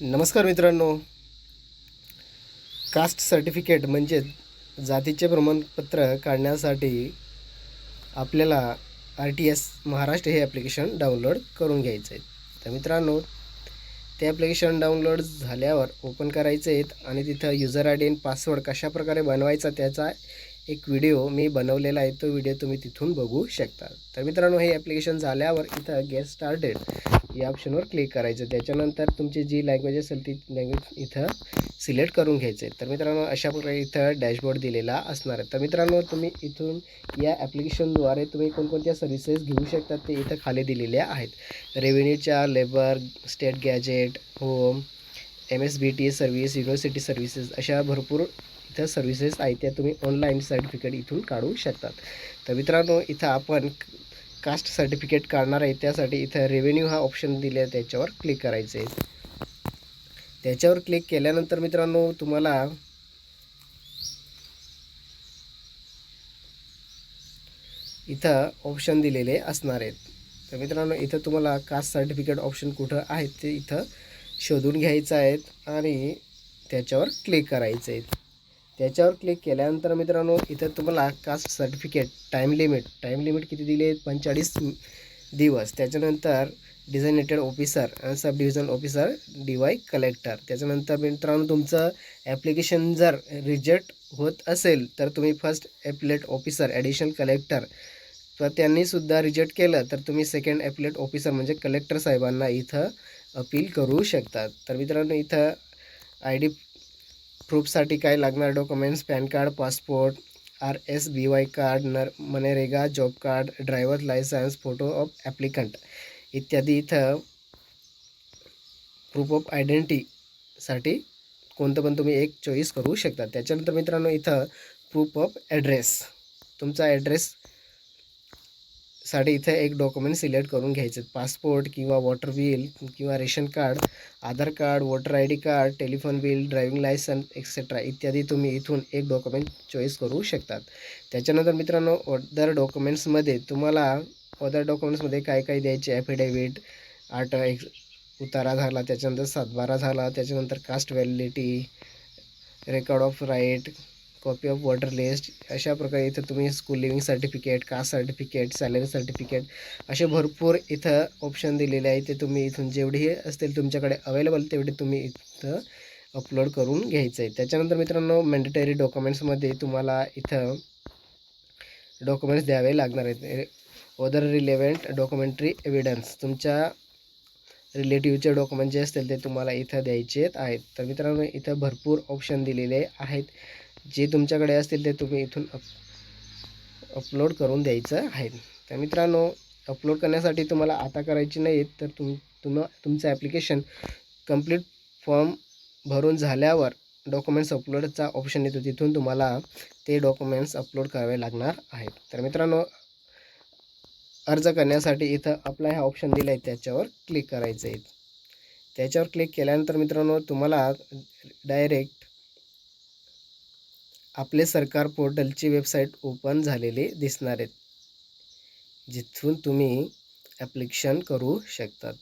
नमस्कार मित्रांनो. Caste certificate म्हणजे जातीचे प्रमाणपत्र काढण्यासाठी आपल्याला आर टी एस महाराष्ट्र हे ॲप्लिकेशन डाउनलोड करून घ्यायचं आहे. तर मित्रांनो ते ॲप्लिकेशन डाउनलोड झाल्यावर ओपन करायचे आहेत आणि तिथं युजर आय डी आणि पासवर्ड कशाप्रकारे बनवायचा त्याचा एक व्हिडिओ मी बनवलेला आहे. तो व्हिडिओ तुम्ही तिथून बघू शकता. तर मित्रांनो हे ॲप्लिकेशन झाल्यावर इथं गेट स्टार्टेड या ऑप्शनवर क्लिक करायचं. त्याच्यानंतर तुमची जी लँग्वेज असेल ती लँग्वेज इथं सिलेक्ट करून घ्यायचं. आहे तर मित्रांनो अशा प्रकारे इथं डॅशबोर्ड दिलेला असणार आहे. तर मित्रांनो तुम्ही इथून या ॲप्लिकेशनद्वारे तुम्ही कोणकोणत्या सर्व्हिसेस घेऊ शकतात ते इथं खाली दिलेल्या आहेत. रेव्हेन्यूच्या labour state gazette home M S B T service university services अशा भरपूर इथं सर्व्हिसेस आहेत. त्या तुम्ही ऑनलाईन सर्टिफिकेट इथून काढू शकतात. तर मित्रांनो इथं आपण कास्ट सर्टिफिकेट काढणार आहे त्यासाठी इथं रेव्हेन्यू हा ऑप्शन दिले आहे त्याच्यावर क्लिक करायचं आहे त्याच्यावर क्लिक केल्यानंतर मित्रांनो तुम्हाला इथं ऑप्शन दिलेले असणार आहेत. तर मित्रांनो इथं तुम्हाला कास्ट सर्टिफिकेट ऑप्शन कुठं आहेत ते इथं शोधून घ्यायचं आहेत आणि त्याच्यावर क्लिक करायचं आहे त्याच्यावर क्लिक केल्यानंतर मित्रांनो इथं तुम्हाला caste certificate time limit time limit किती दिले? पंचेचाळीस दिवस. त्याच्यानंतर डिझायनेटेड ऑफिसर आणि sub division officer D Y collector त्याच्यानंतर मित्रांनो तुमचं ॲप्लिकेशन जर रिजेक्ट होत असेल तर तुम्ही first appellate officer additional collector तर त्यांनीसुद्धा रिजेक्ट केलं तर तुम्ही सेकंड ॲपलेट ऑफिसर म्हणजे कलेक्टर साहेबांना इथं अपील करू शकतात तर मित्रांनो इथं आय डी प्रूफसाठी काय लागणार? Documents PAN card passport R S B Y card नर MNREGA job card driver licence photo of applicant इत्यादी इथं प्रूफ ऑफ आयडेंटिटीसाठी कोणतं पण तुम्ही एक चॉईस करू शकता. त्याच्यानंतर मित्रांनो इथं प्रूफ ऑफ ॲड्रेस तुमचा ॲड्रेस साठी इथं एक डॉक्युमेंट सिलेक्ट करून घ्यायचे. पासपोर्ट किंवा वॉटर बिल किंवा ration card Aadhaar card voter I D card telephone bill driving licence etcetera इत्यादी तुम्ही इथून एक डॉक्युमेंट चॉईस करू शकतात. त्याच्यानंतर मित्रांनो अदर डॉक्युमेंट्समध्ये तुम्हाला अदर डॉक्युमेंट्समध्ये काय काय द्यायचे? ॲफिडेविट आठ एक उतारा झाला त्याच्यानंतर सातबारा झाला त्याच्यानंतर caste validity record of right copy of voter list अशा प्रकारे इथं तुम्ही school leaving certificate caste certificate salary certificate असे भरपूर इथं ऑप्शन दिलेले आहे ते तुम्ही इथून जेवढेही असतील तुमच्याकडे अवेलेबल तेवढे तुम्ही इथं अपलोड करून घ्यायचं आहे. त्याच्यानंतर मित्रांनो मॅन्डेटरी डॉक्युमेंट्समध्ये तुम्हाला इथं डॉक्युमेंट्स द्यावे लागणार आहेत. अदर रिलेव्हंट डॉक्युमेंटरी एव्हिडन्स तुमच्या रिलेटिव्हचे डॉक्युमेंट जे असतील ते तुम्हाला इथं द्यायचे आहेत. तर मित्रांनो इथं भरपूर ऑप्शन दिलेले आहेत. जे तुमच्याकडे असतील ते तुम्ही इथून अप अपलोड करून द्यायचं आहे. तर मित्रांनो अपलोड करण्यासाठी तुम्हाला आता करायची नाही तर तुम तुम तुमचं ॲप्लिकेशन कंप्लीट फॉर्म भरून झाल्यावर डॉक्युमेंट्स अपलोडचा ऑप्शन येतो. तिथून तुम्हाला ते डॉक्युमेंट्स अपलोड करावे लागणार आहेत. तर मित्रांनो अर्ज करण्यासाठी इथं अप्लाय हा ऑप्शन दिला आहे त्याच्यावर क्लिक करायचं आहे त्याच्यावर क्लिक केल्यानंतर मित्रांनो तुम्हाला डायरेक्ट आपले सरकार पोर्टलची वेबसाईट ओपन झालेले दिसणार आहेत जिथून तुम्ही ॲप्लिकेशन करू शकतात.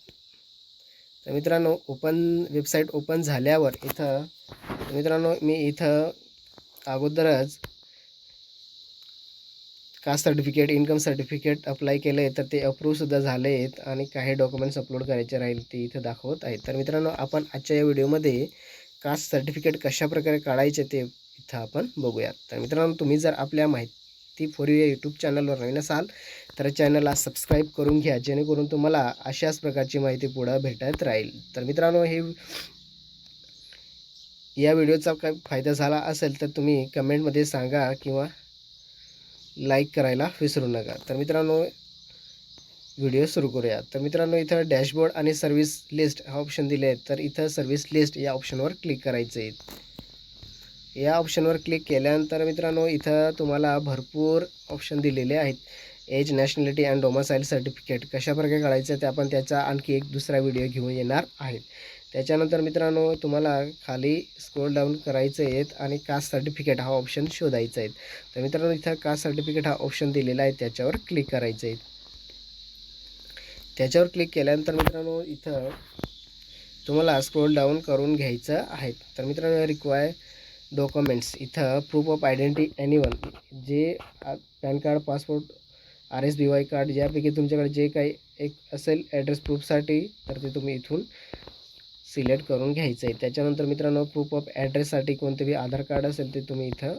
तर मित्रांनो ओपन वेबसाईट ओपन झाल्यावर इथं मित्रांनो मी इथं अगोदरच caste certificate income certificate apply केलं आहे तर ते अप्रूव्हसुद्धा झाले आहेत आणि काही डॉक्युमेंट्स अपलोड करायचे राहील ते इथं दाखवत आहेत. तर मित्रांनो आपण आजच्या या व्हिडिओमध्ये कास्ट सर्टिफिकेट कशाप्रकारे काढायचे ते इथं आपण बघूयात तर मित्रांनो तुम्ही जर आपल्या माहिती फोर या यूट्यूब चॅनलवर नवीन असाल तर चॅनलला सबस्क्राईब करून घ्या जेणेकरून तुम्हाला अशाच प्रकारची माहिती पुढं भेटत राहील. तर मित्रांनो हे या व्हिडिओचा काय फायदा झाला असेल तर तुम्ही कमेंटमध्ये सांगा किंवा लाईक करायला विसरू नका. तर मित्रांनो व्हिडिओ सुरू करूया. तर मित्रांनो इथं डॅशबोर्ड आणि सर्व्हिस लिस्ट हा ऑप्शन दिले आहेत. तर इथं सर्व्हिस लिस्ट या ऑप्शनवर क्लिक करायचं आहे या ऑप्शनवर क्लिक केल्यानंतर मित्रांनो इथं तुम्हाला भरपूर ऑप्शन दिलेले आहेत. Age nationality and domicile certificate कशाप्रकारे काढायचं ते आपण त्याचा आणखी एक दुसरा व्हिडिओ घेऊन येणार आहेत. त्याच्यानंतर मित्रांनो तुम्हाला खाली स्क्रोल डाऊन करायचं आहेत आणि कास्ट सर्टिफिकेट हा ऑप्शन शोधायचा आहे. तर मित्रांनो इथं कास्ट सर्टिफिकेट हा ऑप्शन दिलेला आहे. त्याच्यावर क्लिक करायचं आहे. त्याच्यावर क्लिक केल्यानंतर मित्रांनो इथं तुम्हाला स्क्रोल डाऊन करून घ्यायचं आहे. तर मित्रांनो रिक्वायर डॉक्युमेंट्स इथं proof of identity any one जे PAN card passport R S B Y card यापैकी तुमच्याकडे जे काही एक असेल ॲड्रेस प्रूफसाठी तर ते तुम्ही इथून सिलेक्ट करून घ्यायचं आहे त्याच्यानंतर मित्रांनो प्रूफ ऑफ ॲड्रेससाठी कोणते बी आधार कार्ड असेल ते तुम्ही इथं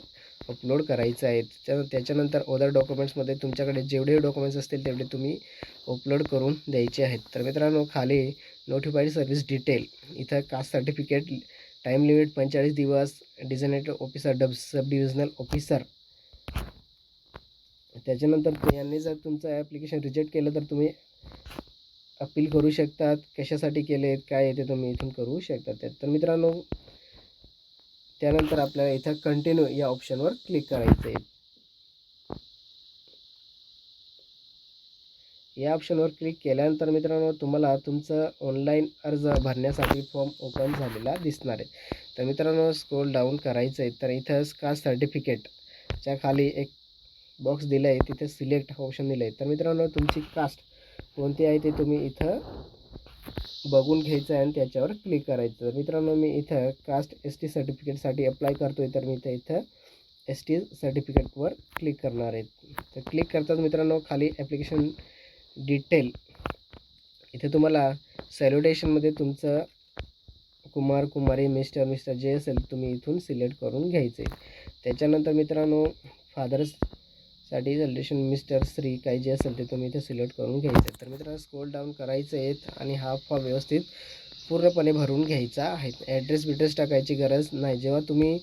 अपलोड करायचं आहे त्या त्याच्यानंतर अदर डॉक्युमेंट्समध्ये तुमच्याकडे जेवढे डॉक्युमेंट्स असतील तेवढे तुम्ही अपलोड करून द्यायचे आहेत. तर मित्रांनो खाली नोटिफाईड सर्व्हिस डिटेल इथं कास्ट सर्टिफिकेट टाईम लिमिट पंचेचाळीस दिवस डिझायनेटर ऑफिसर डब सब डिव्हिजनल ऑफिसर. त्याच्यानंतर यांनी जर तुमचं ॲप्लिकेशन रिजेक्ट केलं तर तुम्ही अपील करू शकतात. कशासाठी केले काय आहे ते तुम्ही इथून करू शकतात. त्यात तर मित्रांनो त्यानंतर आपल्याला इथं कंटिन्यू या ऑप्शनवर क्लिक करायचं आहे या ऑप्शनवर क्लिक केल्यानंतर मित्रांनो तुम्हाला तुमचं ऑनलाईन अर्ज भरण्यासाठी फॉर्म ओपन झालेला दिसणार आहे. तर मित्रांनो स्क्रोल डाऊन करायचं आहे तर इथं कास्ट सर्टिफिकेटच्या खाली एक बॉक्स दिलं आहे तिथे सिलेक्ट ऑप्शन दिलं आहे तर मित्रांनो तुमची कास्ट कोणती आहे ते तुम्ही इथं बघून घ्यायचं आहे आणि त्याच्यावर क्लिक करायचं. तर मित्रांनो मी इथं कास्ट एस टी सर्टिफिकेटसाठी अप्लाय करतो आहे तर मी इथं इथं एस टी सर्टिफिकेटवर क्लिक करणार आहे. तर क्लिक करताच मित्रांनो खाली ॲप्लिकेशन डिटेल. इथे तुम्हाला सॅल्युटेशनमध्ये तुमचं कुमार कुमारी मिस्टर मिस्टर जे असेल तुम्ही इथून सिलेक्ट करून घ्यायचे. त्याच्यानंतर मित्रांनो फादर्ससाठी सॅल्युटेशन मिस्टर श्री काही जे असेल ते तुम्ही इथे सिलेक्ट करून घ्यायचे. तर मित्रांनो स्क्रोल डाऊन करायचे आहेत आणि हा फॉर्म व्यवस्थित पूर्णपणे भरून घ्यायचा आहे. ॲड्रेस बिड्रेस टाकायची गरज नाही. जेव्हा तुम्ही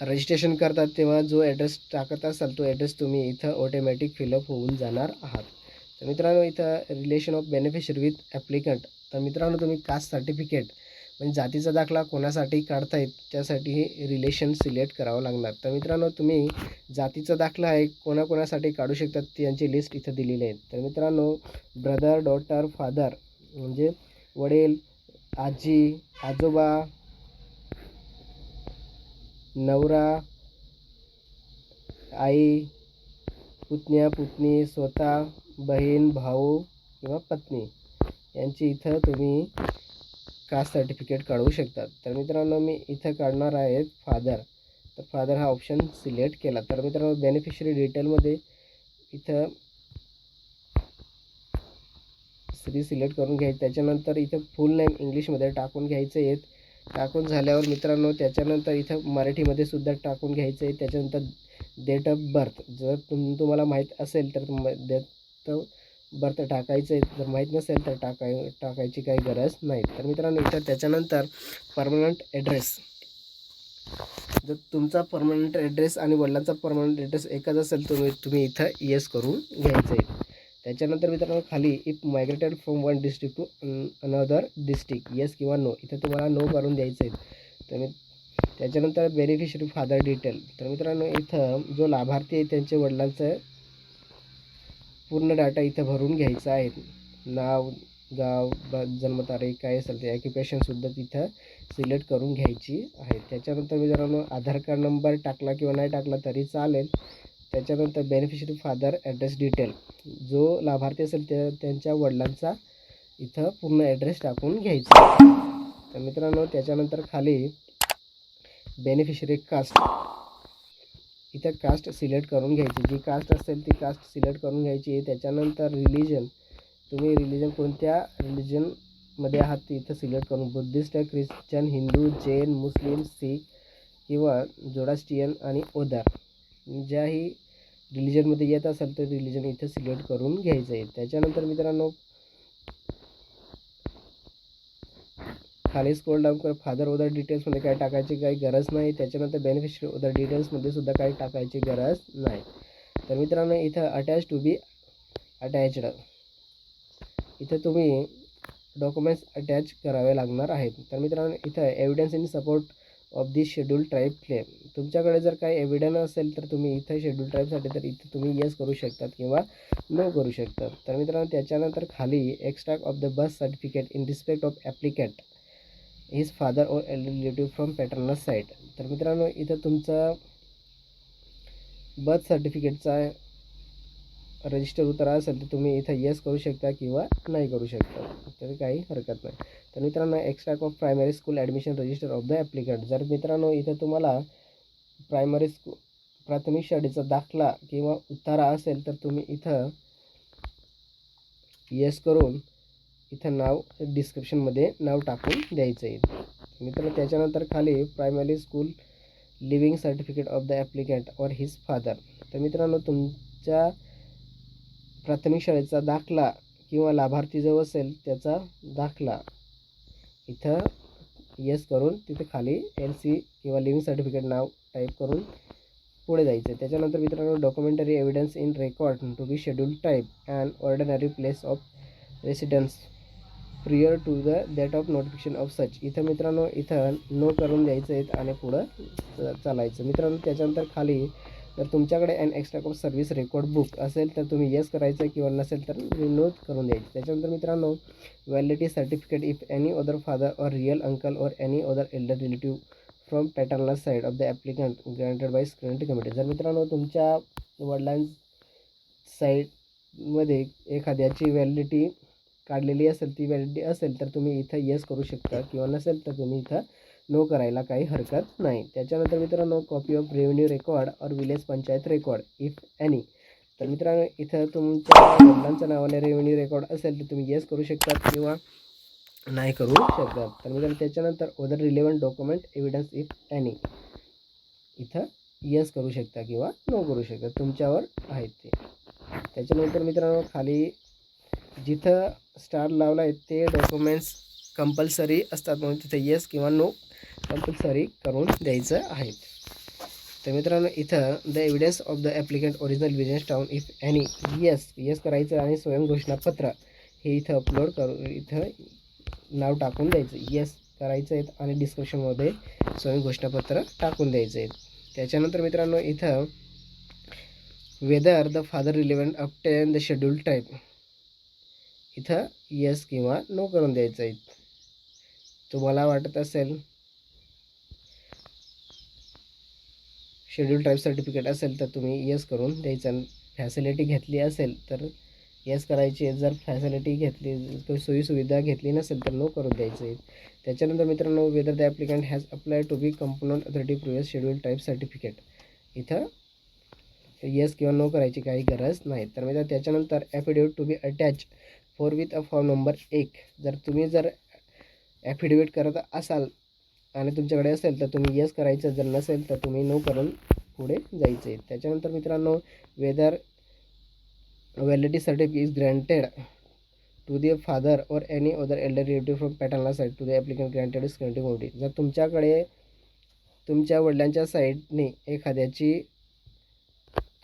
रजिस्ट्रेशन करतात तेव्हा जो ॲड्रेस टाकत असाल तो ॲड्रेस तुम्ही इथं ऑटोमॅटिक फिलअप होऊन जाणार आहात. तर मित्रांनो इथं relation of beneficiary with applicant तर मित्रांनो तुम्ही कास्ट सर्टिफिकेट म्हणजे जातीचा दाखला कोणासाठी काढतायत त्यासाठी हे रिलेशन सिलेक्ट करावं लागणार. तर मित्रांनो तुम्ही जातीचा दाखला आहे कोणाकोणासाठी काढू शकतात त्यांची लिस्ट इथं दिलेली आहे. तर मित्रांनो ब्रदर डॉटर फादर म्हणजे वडील आजी आजोबा नवरा आई पुतण्या पुतणी स्वतः बहीण भाऊ किंवा पत्नी यांची इथं तुम्ही कास्ट सर्टिफिकेट काढू शकतात. तर मित्रांनो मी इथं काढणार आहे फादर. तर फादर हा ऑप्शन सिलेक्ट केला. तर मित्रांनो बेनिफिशरी डिटेलमध्ये इथं स्त्री सिलेक्ट करून घ्यायची. त्याच्यानंतर इथं फुल नेम इंग्लिशमध्ये टाकून घ्यायचं आहे टाकून झाल्यावर मित्रांनो त्याच्यानंतर इथं मराठीमध्ये सुद्धा टाकून घ्यायचं आहे त्याच्यानंतर डेट ऑफ बर्थ जर तुम तुम्हाला माहीत असेल तर तुम तर बरं तर टाकायचं आहे. जर माहीत नसेल तर टाकाय टाकायची काही गरज नाही. तर मित्रांनो इथं त्याच्यानंतर परमनंट ॲड्रेस जर तुमचा परमनंट ॲड्रेस आणि वडिलांचा परमनंट ॲड्रेस एकच असेल तुम्ही तुम्ही इथं येस करून घ्यायचं आहे. त्याच्यानंतर मित्रांनो खाली if migrated from one district to another district yes किंवा नो इथं तुम्हाला नो करून द्यायचं आहे. तर मी त्याच्यानंतर बेनिफिशरी फादर डिटेल तर मित्रांनो इथं जो लाभार्थी आहे त्यांच्या वडिलांचं पूर्ण डाटा इथं भरून घ्यायचा आहे. नाव गाव जन्मतारीख काय असेल ते ॲक्युपेशनसुद्धा तिथं सिलेक्ट करून घ्यायची आहे. त्याच्यानंतर मित्रांनो आधार कार्ड नंबर टाकला किंवा नाही टाकला तरी चालेल. त्याच्यानंतर बेनिफिशरी फादर ॲड्रेस डिटेल जो लाभार्थी असेल त्या त्यांच्या वडिलांचा इथं पूर्ण ॲड्रेस टाकून घ्यायचा तर मित्रांनो त्याच्यानंतर खाली बेनिफिशरी कास्ट इथं कास्ट सिलेक्ट करून घ्यायची. जी कास्ट असेल ती कास्ट सिलेक्ट करून घ्यायची. त्याच्यानंतर रिलिजन तुम्ही रिलिजन कोणत्या रिलिजनमध्ये आहात ते इथं सिलेक्ट करून. Buddhist Christian Hindu Jain Muslim Sikh किंवा जोडास्टियन आणि ओदार. ज्याही रिलिजनमध्ये येत असेल तर रिलिजन इथं सिलेक्ट करून घ्यायचं आहे त्याच्यानंतर मित्रांनो खाली स्क्रोल डाऊन करून फादर ओदर डिटेल्समध्ये काय टाकायची काही गरज नाही. त्याच्यानंतर बेनिफिशरी ओदर डिटेल्समध्ये सुद्धा काही टाकायची गरज नाही. तर मित्रांनो इथं अटॅच टू बी अटॅच्ड इथं तुम्ही डॉक्युमेंट्स अटॅच करावे लागणार आहेत. तर मित्रांनो इथं evidence in support of the schedule tribe claim तुमच्याकडे जर काही एव्हिडन्स असेल तर तुम्ही इथं शेड्यूल ट्राईबसाठी तर इथं तुम्ही येस करू शकतात किंवा नो करू शकतात. तर मित्रांनो त्याच्यानंतर खाली extract of the birth certificate in respect of applicant his father और रिलेटिव्ह फ्रॉम पॅटर्नल साईट तर मित्रांनो इथं तुमचं बर्थ सर्टिफिकेटचा रजिस्टर उत्तर असेल तर तुम्ही इथं येस करू शकता किंवा नाही करू शकता. तरी काही हरकत नाही. तर मित्रांनो extract of primary school admission register of the applicant जर मित्रांनो इथं तुम्हाला प्रायमरी स्कू प्राथमिक शाळेचा दाखला किंवा उतारा असेल तर तुम्ही इथं येस करून इथं नाव डिस्क्रिप्शनमध्ये नाव टाकून द्यायचं आहे मित्रांनो त्याच्यानंतर खाली primary school leaving certificate of the applicant और हिज फादर तर मित्रांनो तुमच्या प्राथमिक शाळेचा दाखला किंवा लाभार्थी जो असेल त्याचा दाखला इथं येस करून तिथे खाली एल सी किंवा लिव्हिंग सर्टिफिकेट नाव टाईप करून पुढे जायचं त्याच्यानंतर मित्रांनो documentary evidence in record to be schedule type and ordinary place of residence prior to the date of notification of such इथं मित्रांनो इथं नो करून द्यायचं आहेत आणि पुढं चालायचं. मित्रांनो त्याच्यानंतर खाली जर तुमच्याकडे an extract of service record book असेल तर तुम्ही येस करायचं किंवा नसेल तर नोट करून द्यायचं. त्याच्यानंतर मित्रांनो validity certificate if any other father or real uncle or any other elder relative from paternal side of the applicant granted by scrutiny committee जर मित्रांनो तुमच्या वडिलां साईडमध्ये एखाद्याची व्हॅलिडिटी काढलेली असेल ती व्हॅलिडिटी असेल तर तुम्ही इथं येस करू शकता किंवा नसेल तर तुम्ही इथं नो करायला काही हरकत नाही. त्याच्यानंतर मित्रांनो copy of revenue record or village panchayat record if any तर मित्रांनो इथं तुमच्या वडिलांच्या नावाने रेव्हेन्यू रेकॉर्ड असेल तर तुम्ही येस करू शकतात किंवा नाही करू शकतात तर मित्रांनो त्याच्यानंतर other relevant document evidence if any इथं येस करू शकता किंवा नो करू शकता. तुमच्यावर आहेत ते. त्याच्यानंतर मित्रांनो खाली जिथं स्टार लावला आहे ते डॉक्युमेंट्स कंपल्सरी असतात म्हणून तिथे येस किंवा नो कंपल्सरी करून द्यायचं आहे. तर मित्रांनो इथं the evidence of the applicant original business town if any yes yes करायचं आणि स्वयंघोषणापत्र हे इथं अपलोड करू इथं नाव टाकून द्यायचं. येस करायचं आहे आणि डिस्क्रिप्शनमध्ये स्वयंघोषणापत्र टाकून द्यायचं आहे त्याच्यानंतर मित्रांनो इथं whether the father relevant obtain the schedule type इथं यस किंवा नो करून द्यायचं आहे. तुम्हाला वाटत असेल शेड्यूल टाईप सर्टिफिकेट असेल तर तुम्ही यस करून द्यायचं. फॅसिलिटी घेतली असेल तर यस करायची जर फॅसिलिटी घेतली काही सोयीसुविधा घेतली नसेल तर नो करून द्यायचं आहे. त्याच्यानंतर मित्रांनो whether the applicant has apply to be competent authority previous schedule type certificate इथं येस किंवा नो करायची काही गरज नाही. तर मित्र त्याच्यानंतर affidavit to be attach for with a form number एक. जर तुम्ही जर ॲफिडेविट करत असाल आणि तुमच्याकडे असेल तर तुम्ही येस करायचं जर नसेल तर तुम्ही नो करून पुढे जायचं आहे त्याच्यानंतर मित्रांनो whether validity certificate is granted to the father or any other elder relative from paternal side to the applicant granted is granted मोठी जर तुमच्याकडे तुमच्या वडिलांच्या साईडने एखाद्याची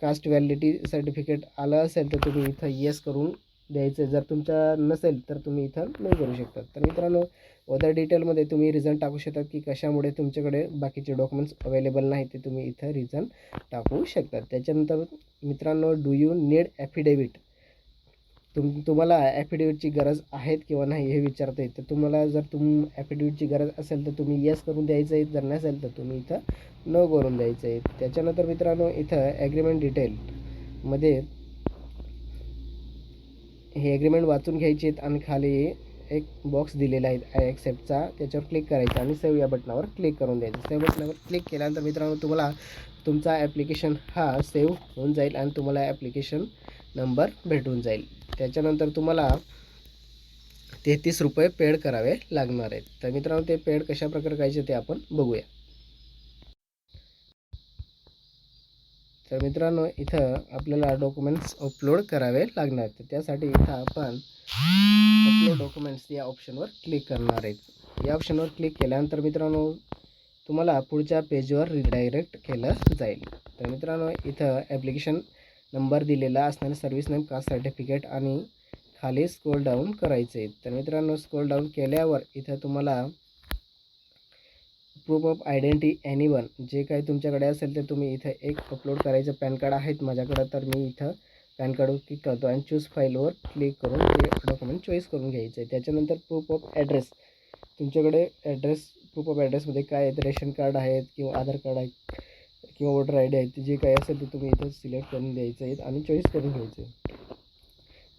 कास्ट व्हॅलिडिटी सर्टिफिकेट आलं असेल तर तुम्ही इथं येस करून द्यायचं. जर तुमच्या नसेल तर तुम्ही इथं नाही करू शकता तर मित्रांनो अदर डिटेलमध्ये तुम्ही रिझन टाकू शकतात की कशामुळे तुमच्याकडे बाकीचे डॉक्युमेंट्स अवेलेबल नाही ते तुम्ही इथं रिझन टाकू शकतात. त्याच्यानंतर मित्रांनो डू यू नीड ॲफिडेविट तुम तुम्हाला ॲफिडेविटची गरज आहेत किंवा नाही हे विचारता येईल तर तुम्हाला जर तुम ॲफिडेविटची गरज असेल तर तुम्ही येस करून द्यायचं आहे जर नसेल तर तुम्ही इथं न करून द्यायचं आहे त्याच्यानंतर मित्रांनो इथं ॲग्रीमेंट डिटेलमध्ये हे ॲग्रीमेंट वाचून घ्यायचे आहेत आणि खाली एक बॉक्स दिलेला आहे आय ॲक्सेप्टचा त्याच्यावर क्लिक करायचा आणि सेव्ह या बटनावर क्लिक करून द्यायचं. सेव्ह बटनावर क्लिक केल्यानंतर मित्रांनो तुम्हाला तुमचा ॲप्लिकेशन हा सेव्ह होऊन जाईल आणि तुम्हाला ॲप्लिकेशन नंबर भेटून जाईल. त्याच्यानंतर तुम्हाला तेहतीस रुपये पेड करावे लागणार आहेत. तर मित्रांनो ते पेड कशा प्रकारे करायचे ते आपण बघूया. तर मित्रांनो इथं आपल्याला डॉक्युमेंट्स अपलोड करावे लागणार. तर त्यासाठी इथं आपण अपलोड डॉक्युमेंट्स या ऑप्शनवर क्लिक करणार आहेत. या ऑप्शनवर क्लिक केल्यानंतर मित्रांनो तुम्हाला पुढच्या पेजवर रिडायरेक्ट केलं जाईल. तर मित्रांनो इथं ॲप्लिकेशन नंबर दिलेला असणारे सर्व्हिस नेम कास्ट सर्टिफिकेट आणि खाली स्क्रोल डाऊन करायचे. तर मित्रांनो स्क्रोल डाऊन केल्यावर इथं तुम्हाला proof of identity any one जे काही तुमच्याकडे असेल ते तुम्ही इथं एक अपलोड करायचं पॅन कार्ड आहेत माझ्याकडं तर मी इथं पॅन कार्ड क्लिक करतो आणि चूज फाईलवर क्लिक करून ते डॉक्युमेंट चॉईस करून घ्यायचं आहे त्याच्यानंतर प्रूफ ऑफ ॲड्रेस तुमच्याकडे ॲड्रेस प्रूफ ऑफ ॲड्रेसमध्ये काय आहेत? रेशन कार्ड आहेत किंवा आधार कार्ड आहे किंवा वोटर आय डी आहे जे काही असेल ते तुम्ही इथं सिलेक्ट करून द्यायचं आहे आणि चॉईस करून घ्यायचं आहे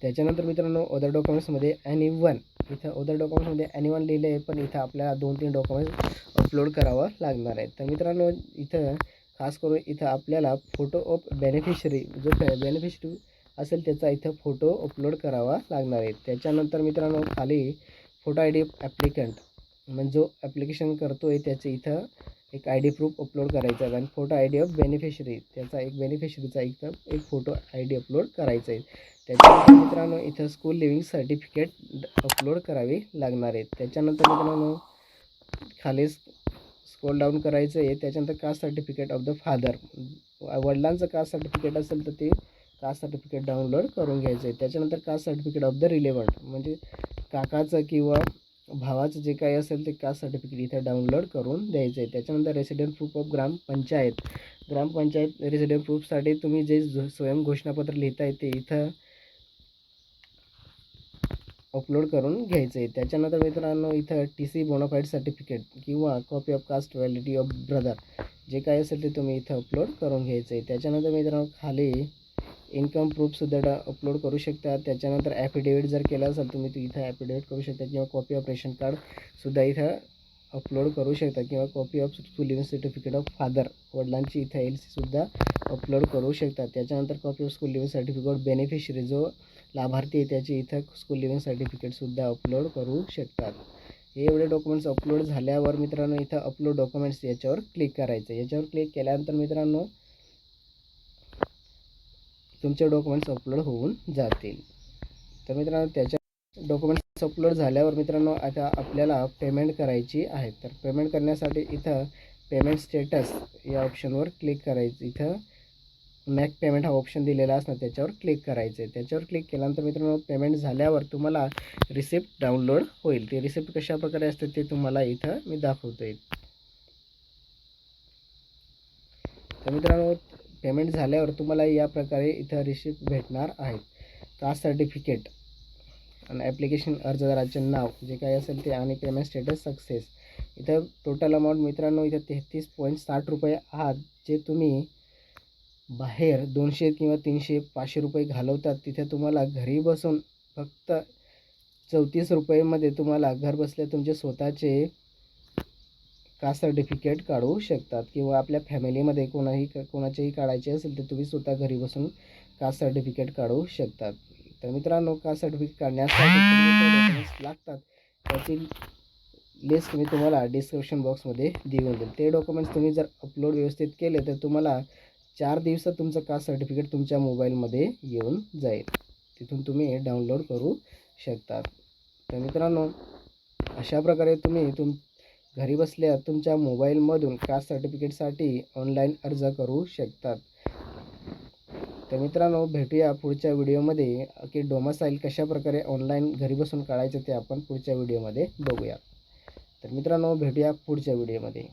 त्याच्यानंतर मित्रांनो अदर डॉक्युमेंट्समध्ये ॲनी वन इथं अदर डॉक्युमेंट्समध्ये ॲनी वन लिहिलं आहे पण इथं आपल्याला दोन तीन डॉक्युमेंट्स अपलोड करावं लागणार आहे. तर मित्रांनो इथं खास करून इथं आपल्याला फोटो ऑफ बेनिफिशरी जो बेनिफिशरी असेल त्याचा इथं फोटो अपलोड करावा लागणार आहे. त्याच्यानंतर मित्रांनो खाली फोटो आय डी ॲप्लिकंट म्हणजे जो ॲप्लिकेशन करतो आहे त्याचे इथं एक आय डी प्रूफ अपलोड करायचा आहे. आणि photo I D of beneficiary त्याचा एक बेनिफिशरीचा इथं एक फोटो आय डी अपलोड करायचा आहे. त्याच्यानंतर मित्रांनो इथं स्कूल लिव्हिंग सर्टिफिकेट अपलोड करावी लागणार आहे. त्याच्यानंतर मित्रांनो खाली स्क्रोल डाऊन करायचं आहे त्याच्यानंतर caste certificate of the father वडिलांचं कास्ट सर्टिफिकेट असेल तर ते कास्ट सर्टिफिकेट डाउनलोड करून घ्यायचं आहे त्याच्यानंतर caste certificate of the relevant म्हणजे काकाचं किंवा भावाचं जे काही असेल ते कास्ट सर्टिफिकेट इथं डाउनलोड करून द्यायचं आहे त्याच्यानंतर resident proof of gram panchayat gram panchayat resident प्रूफसाठी तुम्ही जे स्वयं घोषणापत्र लिहिताय ते इथं अपलोड करून घ्यायचं आहे त्याच्यानंतर मित्रांनो इथं टी सी बोनाफाईड सर्टिफिकेट किंवा copy of caste validity of brother जे काय असेल ते तुम्ही इथं अपलोड करून घ्यायचं आहे त्याच्यानंतर मित्रांनो खाली इन्कम प्रूफसुद्धा अपलोड करू शकता. त्याच्यानंतर ॲफिडेविट जर केला असेल तुम्ही ते इथं ॲफिडेविट करू शकता किंवा कॉपी ऑफ रेशन कार्डसुद्धा इथं अपलोड करू शकता किंवा copy of school leaving certificate of father वडिलांची इथं एल सीसुद्धा अपलोड करू शकता. त्याच्यानंतर copy of school leaving certificate beneficiary जो लाभार्थी आहे इथं स्कूल लिव्हिंग सर्टिफिकेटसुद्धा अपलोड करू शकतात. हे एवढे डॉक्युमेंट्स अपलोड झाल्यावर मित्रांनो इथं अपलोड डॉक्युमेंट्स याच्यावर क्लिक करायचं. याच्यावर क्लिक केल्यानंतर मित्रांनो तुमचे डॉक्युमेंट्स अपलोड होऊन जातील. तर मित्रांनो त्याच्या डॉक्युमेंट्स अपलोड झाल्यावर मित्रांनो आता आपल्याला पेमेंट करायची आहे. तर पेमेंट करण्यासाठी इथं पेमेंट स्टेटस या ऑप्शनवर क्लिक करायचं. इथं मॅक पेमेंट हा ऑप्शन दिलेला असणार. त्याच्यावर क्लिक करायचं आहे त्याच्यावर क्लिक केल्यानंतर मित्रांनो पेमेंट झाल्यावर तुम्हाला रिसिप्ट डाउनलोड होईल. ते रिसिप्ट कशा प्रकारे असते ते तुम्हाला इथं मी दाखवतो आहे तर मित्रांनो पेमेंट झाल्यावर तुम्हाला या प्रकारे इथं रिसिप्ट भेटणार आहेत कास्ट सर्टिफिकेट आणि ॲप्लिकेशन अर्जदाराचे नाव जे काही असेल ते आणि पेमेंट स्टेटस सक्सेस इथं टोटल अमाऊंट मित्रांनो इथं तेहतीस पॉईंट साठ रुपये आहात. जे तुम्ही बाहेर दोनशे किंवा तीनशे पाचशे रुपये घालवतात. तिथे तुम्हाला घरी बसून फक्त चौतीस रुपयेमध्ये तुम्हाला घर बसल्या तुमचे स्वतःचे कास्ट सर्टिफिकेट काढू शकतात? किंवा आपल्या फॅमिलीमध्ये कोणाही कोणाचेही काढायचे असेल तर तुम्ही स्वतः घरी बसून कास्ट सर्टिफिकेट काढू शकतात? तर मित्रांनो कास्ट सर्टिफिकेट काढण्यासाठी डॉक्युमेंट्स लागतात त्याची लिस्ट मी तुम्हाला डिस्क्रिप्शन बॉक्समध्ये देऊन देईल. ते डॉक्युमेंट्स तुम्ही जर अपलोड व्यवस्थित केले तर तुम्हाला चार दिवसात तुमचं कास्ट सर्टिफिकेट तुमच्या मोबाईलमध्ये येऊन जाईल. तिथून तुम्ही डाउनलोड करू शकतात. तर मित्रांनो अशा प्रकारे तुम्ही तुम घरी बसल्या तुमच्या मोबाईलमधून कास्ट सर्टिफिकेटसाठी ऑनलाईन अर्ज करू शकतात. तर मित्रांनो भेटूया पुढच्या व्हिडिओमध्ये. की डोमासाईल कशाप्रकारे ऑनलाईन घरी बसून काढायचं ते आपण पुढच्या व्हिडिओमध्ये बघूया. तर मित्रांनो भेटूया पुढच्या व्हिडिओमध्ये.